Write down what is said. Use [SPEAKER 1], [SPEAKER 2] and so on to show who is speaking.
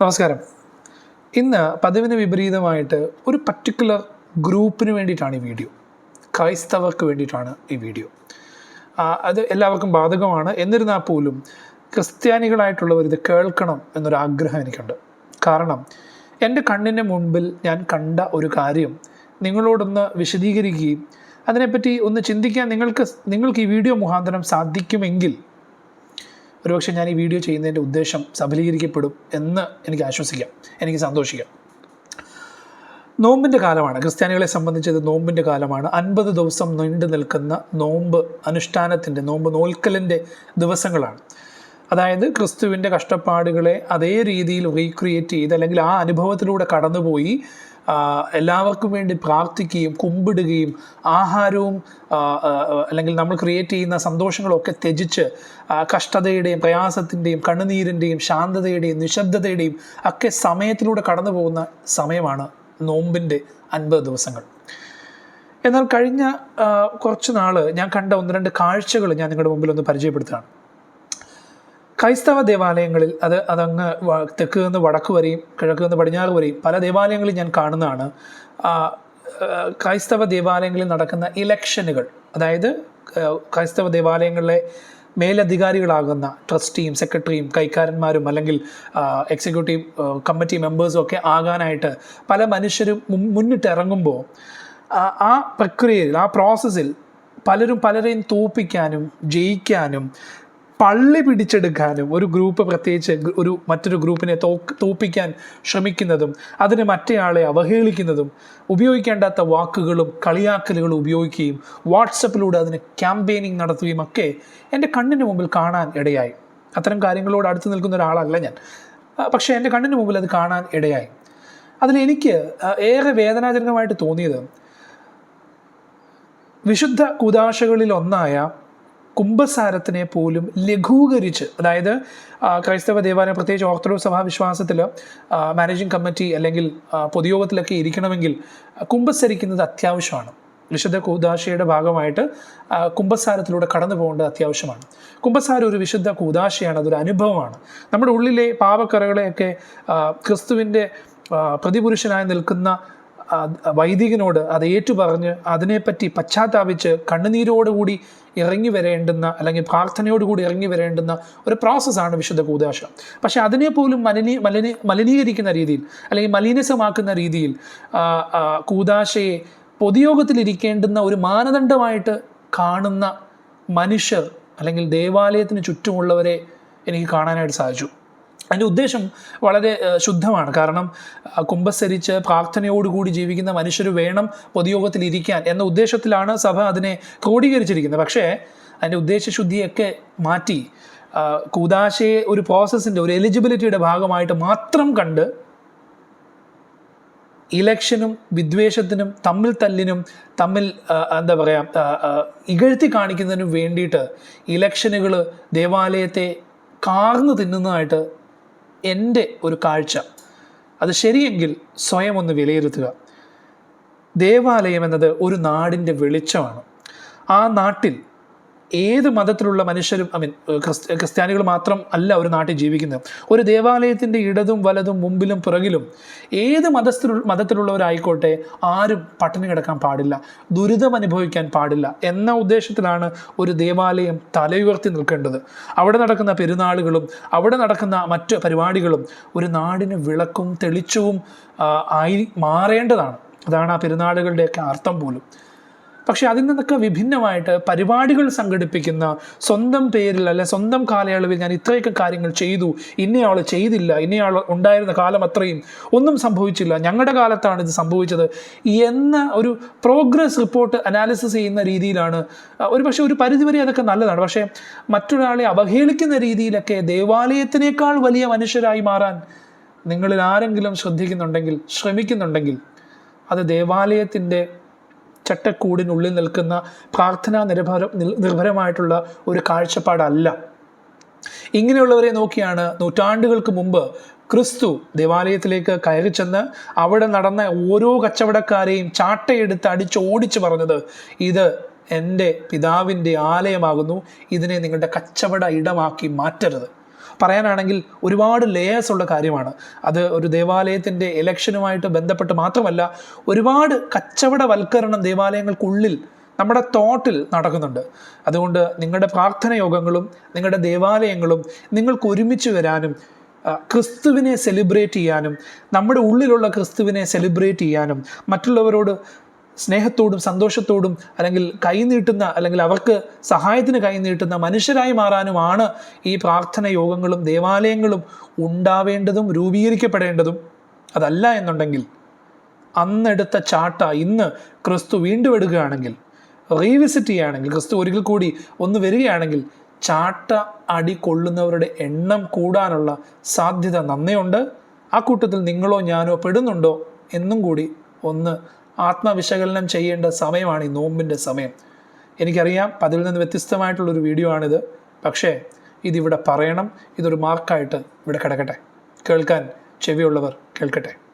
[SPEAKER 1] നമസ്കാരം. ഇന്ന് പതിവിന് വിപരീതമായിട്ട് ഒരു പർട്ടിക്കുലർ ഗ്രൂപ്പിന് വേണ്ടിയിട്ടാണ് ഈ വീഡിയോ. ക്രൈസ്തവർക്ക് വേണ്ടിയിട്ടാണ് ഈ വീഡിയോ. അത് എല്ലാവർക്കും ബാധകമാണ്. എന്നിരുന്നാൽ പോലും ക്രിസ്ത്യാനികളായിട്ടുള്ളവർ ഇത് കേൾക്കണം എന്നൊരു ആഗ്രഹം എനിക്കുണ്ട്. കാരണം എന്റെ കണ്ണിന്റെ മുൻപിൽ ഞാൻ കണ്ട ഒരു കാര്യം നിങ്ങളോടൊന്ന് വിശദീകരിക്കുകയും അതിനെപ്പറ്റി ഒന്ന് ചിന്തിക്കാൻ നിങ്ങൾക്ക് നിങ്ങൾക്ക് ഈ വീഡിയോ മുഖാന്തരം സാധിക്കുമെങ്കിൽ ഒരുപക്ഷെ ഞാൻ ഈ വീഡിയോ ചെയ്യുന്നതിന്റെ ഉദ്ദേശം സഫലീകരിക്കപ്പെടും എന്ന് എനിക്ക് ആശ്വസിക്കാം. എനിക്ക് സന്തോഷിക്കാം. നോമ്പിന്റെ കാലമാണ്. ക്രിസ്ത്യാനികളെ സംബന്ധിച്ച് ഇത് നോമ്പിന്റെ കാലമാണ്. അൻപത് ദിവസം നീണ്ടു നിൽക്കുന്ന നോമ്പ് അനുഷ്ഠാനത്തിന്റെ നോമ്പ് നോൽക്കലിന്റെ ദിവസങ്ങളാണ്. അതായത് ക്രിസ്തുവിന്റെ കഷ്ടപ്പാടുകളെ അതേ രീതിയിൽ റീക്രിയേറ്റ് ചെയ്ത് അല്ലെങ്കിൽ ആ അനുഭവത്തിലൂടെ കടന്നുപോയി എല്ലാവർക്കും വേണ്ടി പ്രാർത്ഥിക്കുകയും കുമ്പിടുകയും ആഹാരവും അല്ലെങ്കിൽ നമ്മൾ ക്രിയേറ്റ് ചെയ്യുന്ന സന്തോഷങ്ങളൊക്കെ ത്യജിച്ച് കഷ്ടതയുടെയും പ്രയാസത്തിന്റെയും കണ്ണുനീരിന്റെയും ശാന്തതയുടെയും നിശബ്ദതയുടെയും ഒക്കെ സമയത്തിലൂടെ കടന്നു പോകുന്ന സമയമാണ് നോമ്പിന്റെ അൻപത് ദിവസങ്ങൾ. എന്നാൽ കഴിഞ്ഞ കുറച്ച് നാൾ ഞാൻ കണ്ട ഒന്ന് രണ്ട് കാഴ്ചകൾ ഞാൻ നിങ്ങളുടെ മുമ്പിൽ ഒന്ന് പരിചയപ്പെടുത്തുകയാണ്. ക്രൈസ്തവ ദേവാലയങ്ങളിൽ അത് അതങ്ങ് തെക്ക് നിന്ന് വടക്ക് വരെയും കിഴക്ക് നിന്ന് പടിഞ്ഞാറ് വരെയും പല ദേവാലയങ്ങളിൽ ഞാൻ കാണുന്നതാണ്. ക്രൈസ്തവ ദേവാലയങ്ങളിൽ നടക്കുന്ന ഇലക്ഷനുകൾ അതായത് ക്രൈസ്തവ ദേവാലയങ്ങളിലെ മേലധികാരികളാകുന്ന ട്രസ്റ്റിയും സെക്രട്ടറിയും കൈക്കാരന്മാരും അല്ലെങ്കിൽ എക്സിക്യൂട്ടീവ് കമ്മിറ്റി മെമ്പേഴ്സും ഒക്കെ ആകാനായിട്ട് പല മനുഷ്യരും മുന്നിട്ട് ഇറങ്ങുമ്പോൾ ആ പ്രക്രിയയിൽ ആ പ്രോസസ്സിൽ പലരും പലരെയും തോപ്പിക്കാനും ജയിക്കാനും പള്ളി പിടിച്ചെടുക്കാനും ഒരു ഗ്രൂപ്പ് പ്രത്യേകിച്ച് ഒരു മറ്റൊരു ഗ്രൂപ്പിനെ തോപ്പിക്കാൻ ശ്രമിക്കുന്നതും അതിന് മറ്റേയാളെ അവഹേളിക്കുന്നതും ഉപയോഗിക്കേണ്ടാത്ത വാക്കുകളും കളിയാക്കലുകളും ഉപയോഗിക്കുകയും വാട്സപ്പിലൂടെ അതിന് ക്യാമ്പയിനിങ് നടത്തുകയും ഒക്കെ എന്റെ കണ്ണിന് മുമ്പിൽ കാണാൻ ഇടയായി. അത്തരം കാര്യങ്ങളോട് അടുത്ത് നിൽക്കുന്ന ഒരാളല്ല ഞാൻ. പക്ഷേ എന്റെ കണ്ണിന് മുമ്പിൽ അത് കാണാൻ ഇടയായി. അതിലെനിക്ക് ഏറെ വേദനാജനകമായിട്ട് തോന്നിയത് വിശുദ്ധ കുദാശകളിൽ ഒന്നായ കുംഭസാരത്തിനെ പോലും ലഘൂകരിച്ച് അതായത് ക്രൈസ്തവ ദേവാലയം പ്രത്യേകിച്ച് ഓർത്തഡോക്സ് സഭാ വിശ്വാസത്തിൽ മാനേജിംഗ് കമ്മിറ്റി അല്ലെങ്കിൽ പൊതുയോഗത്തിലൊക്കെ ഇരിക്കണമെങ്കിൽ കുംഭസരിക്കുന്നത് അത്യാവശ്യമാണ്. വിശുദ്ധ കൂദാശയുടെ ഭാഗമായിട്ട് കുംഭസാരത്തിലൂടെ കടന്നു പോകേണ്ടത് അത്യാവശ്യമാണ്. കുംഭസാരം ഒരു വിശുദ്ധ കൂദാശയാണ് അതൊരു അനുഭവമാണ്. നമ്മുടെ ഉള്ളിലെ പാപക്കറകളെയൊക്കെ ക്രിസ്തുവിന്റെ പ്രതിപുരുഷനായി നിൽക്കുന്ന വൈദികനോട് അത് ഏറ്റുപറഞ്ഞ് അതിനെപ്പറ്റി പശ്ചാത്താപിച്ച് കണ്ണുനീരോടുകൂടി ഇറങ്ങി വരേണ്ടുന്ന അല്ലെങ്കിൽ പ്രാർത്ഥനയോടുകൂടി ഇറങ്ങി വരേണ്ടുന്ന ഒരു പ്രോസസ്സാണ് വിശുദ്ധ കൂതാശ പക്ഷെ അതിനെ പോലും മലിനി മലിനീ മലിനീകരിക്കുന്ന രീതിയിൽ അല്ലെങ്കിൽ മലിനസമാക്കുന്ന രീതിയിൽ കൂതാശയെ പൊതുയോഗത്തിലിരിക്കേണ്ടുന്ന ഒരു മാനദണ്ഡമായിട്ട് കാണുന്ന മനുഷ്യർ അല്ലെങ്കിൽ ദേവാലയത്തിന് ചുറ്റുമുള്ളവരെ എനിക്ക് കാണാനായിട്ട് സാധിച്ചു. അതിന്റെ ഉദ്ദേശം വളരെ ശുദ്ധമാണ്. കാരണം കുംഭസരിച്ച് പ്രാർത്ഥനയോടുകൂടി ജീവിക്കുന്ന മനുഷ്യർ വേണം പൊതുയോഗത്തിൽ ഇരിക്കാൻ എന്ന ഉദ്ദേശത്തിലാണ് സഭ അതിനെ ക്രോഡീകരിച്ചിരിക്കുന്നത്. പക്ഷേ അതിന്റെ ഉദ്ദേശശുദ്ധിയൊക്കെ മാറ്റി കൂതാശയെ ഒരു പ്രോസസ്സിന്റെ ഒരു എലിജിബിലിറ്റിയുടെ ഭാഗമായിട്ട് മാത്രം കണ്ട് ഇലക്ഷനും വിദ്വേഷത്തിനും തമ്മിൽ തല്ലിനും തമ്മിൽ എന്താ പറയുക ഇകഴ്ത്തി കാണിക്കുന്നതിനും വേണ്ടിയിട്ട് ഇലക്ഷനുകൾ ദേവാലയത്തെ കാർന്നു തിന്നുന്നതായിട്ട് എന്റെ ഒരു കാഴ്ച. അത് ശരിയെങ്കിൽ സ്വയം ഒന്ന് വിലയിരുത്തുക. ദേവാലയം എന്നത് ഒരു നാടിന്റെ വെളിച്ചമാണ്. ആ നാട്ടിൽ ഏത് മതത്തിലുള്ള മനുഷ്യരും ഐ മീൻ ക്രിസ്ത്യ ക്രിസ്ത്യാനികൾ മാത്രം അല്ല ഒരു നാട്ടിൽ ജീവിക്കുന്നത്. ഒരു ദേവാലയത്തിന്റെ ഇടതും വലതും മുമ്പിലും പിറകിലും ഏത് മതസ്ഥ മതത്തിലുള്ളവരായിക്കോട്ടെ ആരും പട്ടിണി കിടക്കാൻ പാടില്ല ദുരിതം അനുഭവിക്കാൻ പാടില്ല എന്ന ഉദ്ദേശത്തിലാണ് ഒരു ദേവാലയം തലയുയർത്തി നിൽക്കേണ്ടത്. അവിടെ നടക്കുന്ന പെരുന്നാളുകളും അവിടെ നടക്കുന്ന മറ്റ് പരിപാടികളും ഒരു നാടിന് വിളക്കും തെളിച്ചവും ആയി മാറേണ്ടതാണ്. അതാണ് ആ പെരുന്നാളുകളുടെയൊക്കെ അർത്ഥം പോലും. പക്ഷേ അതിൽ നിന്നൊക്കെ വിഭിന്നമായിട്ട് പരിപാടികൾ സംഘടിപ്പിക്കുന്ന സ്വന്തം പേരിൽ അല്ലെ സ്വന്തം കാലയളവിൽ ഞാൻ ഇത്രയൊക്കെ കാര്യങ്ങൾ ചെയ്തു. ഇന്നയാൾ ചെയ്തില്ല. ഇന്നയാൾ ഉണ്ടായിരുന്ന കാലം അത്രയും ഒന്നും സംഭവിച്ചില്ല. ഞങ്ങളുടെ കാലത്താണ് ഇത് സംഭവിച്ചത് എന്ന ഒരു പ്രോഗ്രസ് റിപ്പോർട്ട് അനാലിസിസ് ചെയ്യുന്ന രീതിയിലാണ്. ഒരു പക്ഷേ ഒരു പരിധിവരെ അതൊക്കെ നല്ലതാണ്. പക്ഷേ മറ്റൊരാളെ അവഹേളിക്കുന്ന രീതിയിലൊക്കെ ദേവാലയത്തിനേക്കാൾ വലിയ മനുഷ്യരായി മാറാൻ നിങ്ങളിൽ ആരെങ്കിലും ശ്രദ്ധിക്കുന്നുണ്ടെങ്കിൽ ശ്രമിക്കുന്നുണ്ടെങ്കിൽ അത് ദേവാലയത്തിന്റെ ചട്ടക്കൂടിനുള്ളിൽ നിൽക്കുന്ന പ്രാർത്ഥനാ നിർഭര നിർഭരമായിട്ടുള്ള ഒരു കാഴ്ചപ്പാടല്ല. ഇങ്ങനെയുള്ളവരെ നോക്കിയാണ് നൂറ്റാണ്ടുകൾക്ക് മുമ്പ് ക്രിസ്തു ദേവാലയത്തിലേക്ക് കയറി ചെന്ന് അവിടെ നടന്ന ഓരോ കച്ചവടക്കാരെയും ചാട്ടയെടുത്ത് അടിച്ച് ഓടിച്ചു പറഞ്ഞത് ഇത് എന്റെ പിതാവിന്റെ ആലയമാകുന്നു ഇതിനെ നിങ്ങളുടെ കച്ചവട ഇടമാക്കി മാറ്റരുത്. പറയാനാണെങ്കിൽ ഒരുപാട് ലേയേഴ്സ് ഉള്ള കാര്യമാണ്. അത് ഒരു ദേവാലയത്തിന്റെ ഇലക്ഷനുമായിട്ട് ബന്ധപ്പെട്ട് മാത്രമല്ല ഒരുപാട് കച്ചവടവൽക്കരണം ദേവാലയങ്ങൾക്കുള്ളിൽ നമ്മുടെ തോട്ടിൽ നടക്കുന്നുണ്ട്. അതുകൊണ്ട് നിങ്ങളുടെ പ്രാർത്ഥന യോഗങ്ങളും നിങ്ങളുടെ ദേവാലയങ്ങളും നിങ്ങൾക്ക് ഒരുമിച്ച് വരാനും ക്രിസ്തുവിനെ സെലിബ്രേറ്റ് ചെയ്യാനും നമ്മുടെ ഉള്ളിലുള്ള ക്രിസ്തുവിനെ സെലിബ്രേറ്റ് ചെയ്യാനും മറ്റുള്ളവരോട് സ്നേഹത്തോടും സന്തോഷത്തോടും അല്ലെങ്കിൽ കൈനീട്ടുന്ന അല്ലെങ്കിൽ അവർക്ക് സഹായത്തിന് കൈനീട്ടുന്ന മനുഷ്യരായി മാറാനുമാണ് ഈ പ്രാർത്ഥന യോഗങ്ങളും ദേവാലയങ്ങളും ഉണ്ടാവേണ്ടതും രൂപീകരിക്കപ്പെടേണ്ടതും. അതല്ല എന്നുണ്ടെങ്കിൽ അന്നെടുത്ത ചാട്ട ഇന്ന് ക്രിസ്തു വീണ്ടും എടുക്കുകയാണെങ്കിൽ റീവിസിറ്റ് ചെയ്യുകയാണെങ്കിൽ ക്രിസ്തു ഒരിക്കൽ കൂടി ഒന്ന് വരികയാണെങ്കിൽ ചാട്ട അടി കൊള്ളുന്നവരുടെ എണ്ണം കൂടാനുള്ള സാധ്യത നന്നേ ഉണ്ട് ആ കൂട്ടത്തിൽ നിങ്ങളോ ഞാനോ പെടുന്നുണ്ടോ എന്നും കൂടി ഒന്ന് ആത്മവിശകലനം ചെയ്യേണ്ട സമയമാണ് ഈ നോമ്പിന്റെ സമയം. എനിക്കറിയാം അതിൽ നിന്ന് വ്യത്യസ്തമായിട്ടുള്ളൊരു വീഡിയോ ആണിത്. പക്ഷേ ഇതിവിടെ പറയണം. ഇതൊരു മാർക്കായിട്ട് ഇവിടെ കിടക്കട്ടെ. കേൾക്കാൻ ചെവിയുള്ളവർ കേൾക്കട്ടെ.